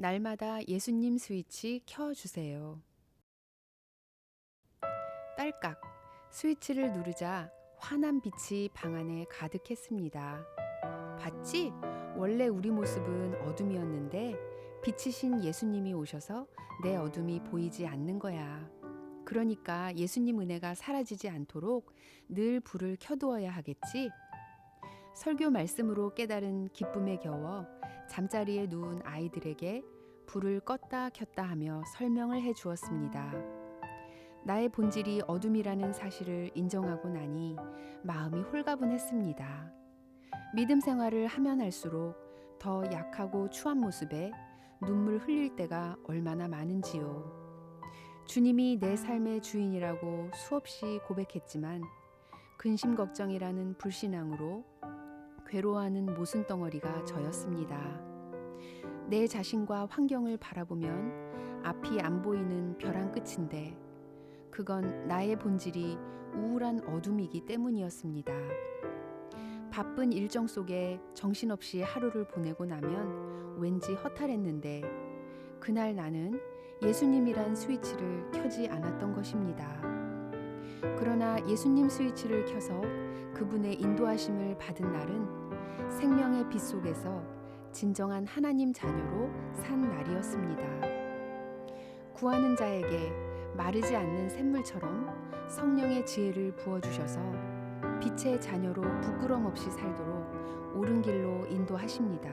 날마다 예수님 스위치 켜주세요. 딸깍 스위치를 누르자 환한 빛이 방 안에 가득했습니다. 봤지? 원래 우리 모습은 어둠이었는데 빛이신 예수님이 오셔서 내 어둠이 보이지 않는 거야. 그러니까 예수님 은혜가 사라지지 않도록 늘 불을 켜두어야 하겠지? 설교 말씀으로 깨달은 기쁨에 겨워 잠자리에 누운 아이들에게 불을 껐다 켰다 하며 설명을 해 주었습니다. 나의 본질이 어둠이라는 사실을 인정하고 나니 마음이 홀가분했습니다. 믿음 생활을 하면 할수록 더 약하고 추한 모습에 눈물 흘릴 때가 얼마나 많은지요. 주님이 내 삶의 주인이라고 수없이 고백했지만 근심 걱정이라는 불신앙으로 괴로워하는 모순 덩어리가 저였습니다. 내 자신과 환경을 바라보면 앞이 안 보이는 벼랑 끝인데 그건 나의 본질이 우울한 어둠이기 때문이었습니다. 바쁜 일정 속에 정신없이 하루를 보내고 나면 왠지 허탈했는데 그날 나는 예수님이란 스위치를 켜지 않았던 것입니다. 그러나 예수님 스위치를 켜서 그분의 인도하심을 받은 날은 생명의 빛 속에서 진정한 하나님 자녀로 산 날이었습니다. 구하는 자에게 마르지 않는 샘물처럼 성령의 지혜를 부어주셔서 빛의 자녀로 부끄럼 없이 살도록 옳은 길로 인도하십니다.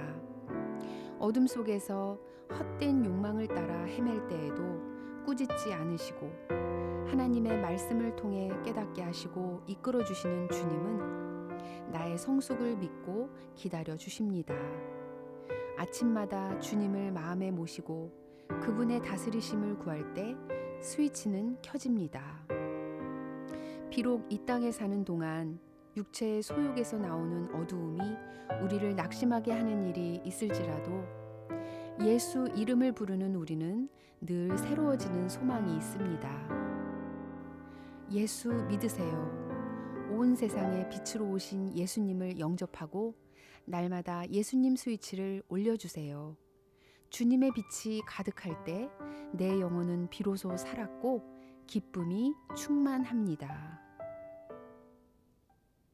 어둠 속에서 헛된 욕망을 따라 헤맬 때에도 꾸짖지 않으시고 하나님의 말씀을 통해 깨닫게 하시고 이끌어 주시는 주님은 나의 성숙을 믿고 기다려 주십니다. 아침마다 주님을 마음에 모시고 그분의 다스리심을 구할 때 스위치는 켜집니다. 비록 이 땅에 사는 동안 육체의 소욕에서 나오는 어두움이 우리를 낙심하게 하는 일이 있을지라도 예수 이름을 부르는 우리는 늘 새로워지는 소망이 있습니다. 예수 믿으세요. 온 세상에 빛으로 오신 예수님을 영접하고 날마다 예수님 스위치를 올려주세요. 주님의 빛이 가득할 때 내 영혼은 비로소 살았고 기쁨이 충만합니다.